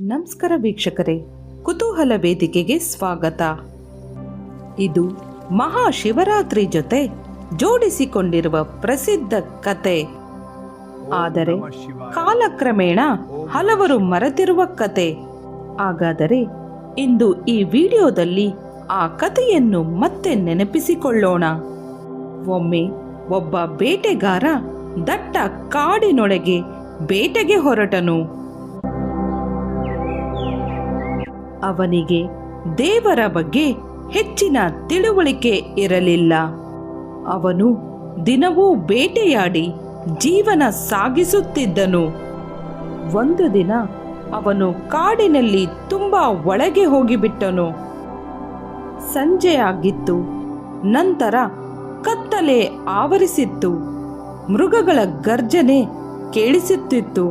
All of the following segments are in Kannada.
ನಮಸ್ಕಾರ ವೀಕ್ಷಕರೇ ಕುತೂಹಲ ವೇದಿಕೆಗೆ ಸ್ವಾಗತ. ಇದು ಮಹಾಶಿವರಾತ್ರಿ ಜೊತೆ ಜೋಡಿಸಿಕೊಂಡಿರುವ ಪ್ರಸಿದ್ಧ ಕತೆ. ಆದರೆ ಕಾಲಕ್ರಮೇಣ ಹಲವರು ಮರೆತಿರುವ ಕತೆ. ಹಾಗಾದರೆ ಇಂದು ಈ ವಿಡಿಯೋದಲ್ಲಿ ಆ ಕಥೆಯನ್ನು ಮತ್ತೆ ನೆನಪಿಸಿಕೊಳ್ಳೋಣ. ಒಮ್ಮೆ ಒಬ್ಬ ಬೇಟೆಗಾರ ದಟ್ಟ ಕಾಡಿನೊಳಗೆ ಬೇಟೆಗೆ ಹೊರಟನು. ಅವನಿಗೆ ದೇವರ ಬಗ್ಗೆ ಹೆಚ್ಚಿನ ತಿಳುವಳಿಕೆ ಇರಲಿಲ್ಲ. ಅವನು ದಿನವೂ ಬೇಟೆಯಾಡಿ ಜೀವನ ಸಾಗಿಸುತ್ತಿದ್ದನು. ಒಂದು ದಿನ ಅವನು ಕಾಡಿನಲ್ಲಿ ತುಂಬಾ ಒಳಗೆ ಹೋಗಿಬಿಟ್ಟನು. ಸಂಜೆಯಾಗಿತ್ತು ನಂತರ ಕತ್ತಲೆ ಆವರಿಸಿತ್ತು. ಮೃಗಗಳ ಗರ್ಜನೆ ಕೇಳಿಸುತ್ತಿತ್ತು.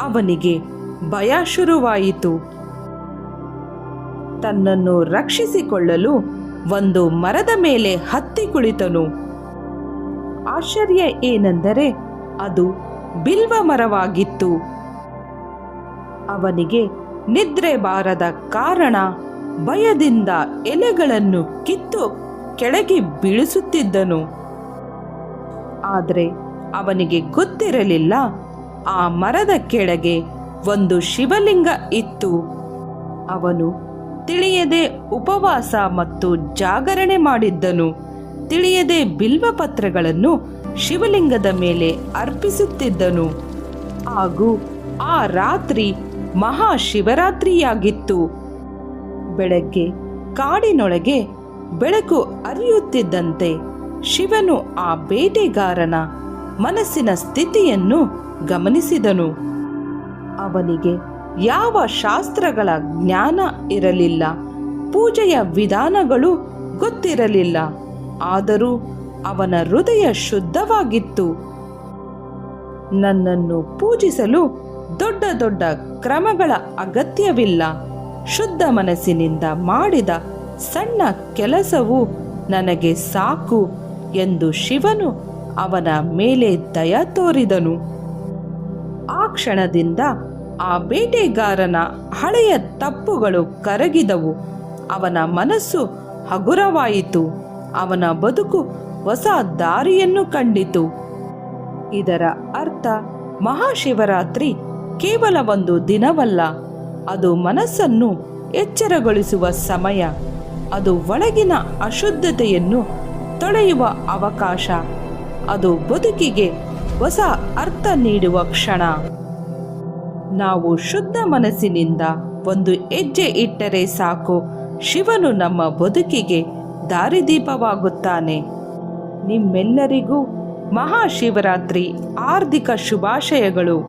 ಅವನಿಗೆ ಭಯ ಶುರುವಾಯಿತು. ತನ್ನನ್ನು ರಕ್ಷಿಸಿಕೊಳ್ಳಲು ಒಂದು ಮರದ ಮೇಲೆ ಹತ್ತಿ ಕುಳಿತನು. ಆಶ್ಚರ್ಯ ಏನೆಂದರೆ ಅದು ಬಿಲ್ವ ಮರವಾಗಿತ್ತು. ಅವನಿಗೆ ನಿದ್ರೆ ಬಾರದ ಕಾರಣ ಭಯದಿಂದ ಎಲೆಗಳನ್ನು ಕಿತ್ತು ಕೆಳಗೆ ಬೀಳಿಸುತ್ತಿದ್ದನು. ಆದರೆ ಅವನಿಗೆ ಗೊತ್ತಿರಲಿಲ್ಲ, ಆ ಮರದ ಕೆಳಗೆ ಒಂದು ಶಿವಲಿಂಗ ಇತ್ತು. ಅವನು ತಿಳಿಯದೆ ಉಪವಾಸ ಮತ್ತು ಜಾಗರಣೆ ಮಾಡಿದ್ದನು. ತಿಳಿಯದೆ ಬಿಲ್ವಪತ್ರಗಳನ್ನು ಶಿವಲಿಂಗದ ಮೇಲೆ ಅರ್ಪಿಸುತ್ತಿದ್ದನು. ಹಾಗೂ ಆ ರಾತ್ರಿ ಮಹಾಶಿವರಾತ್ರಿಯಾಗಿತ್ತು. ಬೆಳಗ್ಗೆ ಕಾಡಿನೊಳಗೆ ಬೆಳಕು ಅರಿಯುತ್ತಿದ್ದಂತೆ ಶಿವನು ಆ ಬೇಟೆಗಾರನ ಮನಸ್ಸಿನ ಸ್ಥಿತಿಯನ್ನು ಗಮನಿಸಿದನು. ಅವನಿಗೆ ಯಾವ ಶಾಸ್ತ್ರಗಳ ಜ್ಞಾನ ಇರಲಿಲ್ಲ. ಪೂಜೆಯ ವಿಧಾನಗಳು ಗೊತ್ತಿರಲಿಲ್ಲ. ಆದರೂ ಅವನ ಹೃದಯ ಶುದ್ಧವಾಗಿತ್ತು. ನನ್ನನ್ನು ಪೂಜಿಸಲು ದೊಡ್ಡ ದೊಡ್ಡ ಕ್ರಮಗಳ ಅಗತ್ಯವಿಲ್ಲ. ಶುದ್ಧ ಮನಸ್ಸಿನಿಂದ ಮಾಡಿದ ಸಣ್ಣ ಕೆಲಸವು ನನಗೆ ಸಾಕು ಎಂದು ಶಿವನು ಅವನ ಮೇಲೆ ದಯ ತೋರಿದನು. ಆ ಕ್ಷಣದಿಂದ ಆ ಬೇಟೆಗಾರನ ಹಳೆಯ ತಪ್ಪುಗಳು ಕರಗಿದವು. ಅವನ ಮನಸ್ಸು ಹಗುರವಾಯಿತು. ಅವನ ಬದುಕು ಹೊಸ ದಾರಿಯನ್ನು ಕಂಡಿತು. ಇದರ ಅರ್ಥ ಮಹಾಶಿವರಾತ್ರಿ ಕೇವಲ ಒಂದು ದಿನವಲ್ಲ, ಅದು ಮನಸ್ಸನ್ನು ಎಚ್ಚರಗೊಳಿಸುವ ಸಮಯ. ಅದು ಒಳಗಿನ ಅಶುದ್ಧತೆಯನ್ನು ತೊಳೆಯುವ ಅವಕಾಶ. ಅದು ಬದುಕಿಗೆ ಹೊಸ ಅರ್ಥ ನೀಡುವ ಕ್ಷಣ. ನಾವು ಶುದ್ಧ ಮನಸ್ಸಿನಿಂದ ಒಂದು ಹೆಜ್ಜೆ ಇಟ್ಟರೆ ಸಾಕು. ಶಿವನು ನಮ್ಮ ಬದುಕಿಗೆ ದಾರಿದೀಪವಾಗುತ್ತಾನೆ. ನಿಮ್ಮೆಲ್ಲರಿಗೂ ಮಹಾಶಿವರಾತ್ರಿ ಆರ್ಥಿಕ ಶುಭಾಶಯಗಳು.